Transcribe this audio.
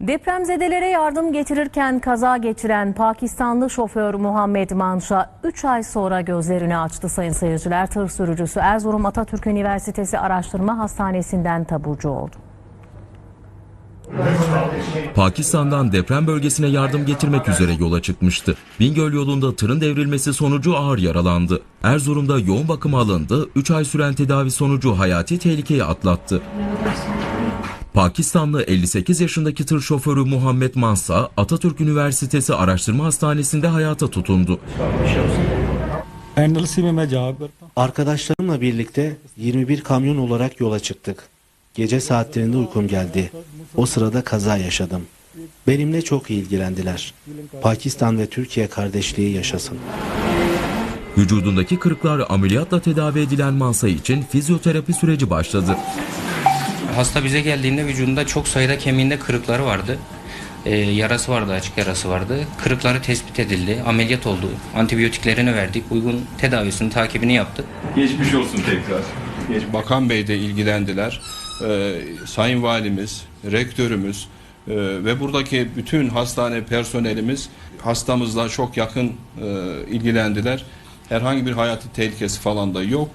Depremzedelere yardım getirirken kaza geçiren Pakistanlı şoför Muhammed Manşa 3 ay sonra gözlerini açtı sayın seyirciler. Tır sürücüsü Erzurum Atatürk Üniversitesi Araştırma Hastanesi'nden taburcu oldu. Pakistan'dan deprem bölgesine yardım getirmek üzere yola çıkmıştı. Bingöl yolunda tırın devrilmesi sonucu ağır yaralandı. Erzurum'da yoğun bakıma alındı, 3 ay süren tedavi sonucu hayati tehlikeyi atlattı. Pakistanlı 58 yaşındaki tır şoförü Muhammed Mansa Atatürk Üniversitesi Araştırma Hastanesi'nde hayata tutundu. Arkadaşlarımla birlikte 21 kamyon olarak yola çıktık. Gece saatlerinde uykum geldi. O sırada kaza yaşadım. Benimle çok iyi ilgilendiler. Pakistan ve Türkiye kardeşliği yaşasın. Vücudundaki kırıklar ameliyatla tedavi edilen Mansa için fizyoterapi süreci başladı. Hasta bize geldiğinde vücudunda çok sayıda kemiğinde kırıkları vardı. Ee, yarası vardı, açık yarası vardı. Kırıkları tespit edildi, ameliyat oldu. Antibiyotiklerini verdik, uygun tedavisini, takibini yaptık. Geçmiş olsun tekrar. Geç- Bakan Bey de ilgilendiler. Ee, Sayın Valimiz, rektörümüz e, ve buradaki bütün hastane personelimiz hastamızla çok yakın e, ilgilendiler. Herhangi bir hayati tehlikesi falan da yok.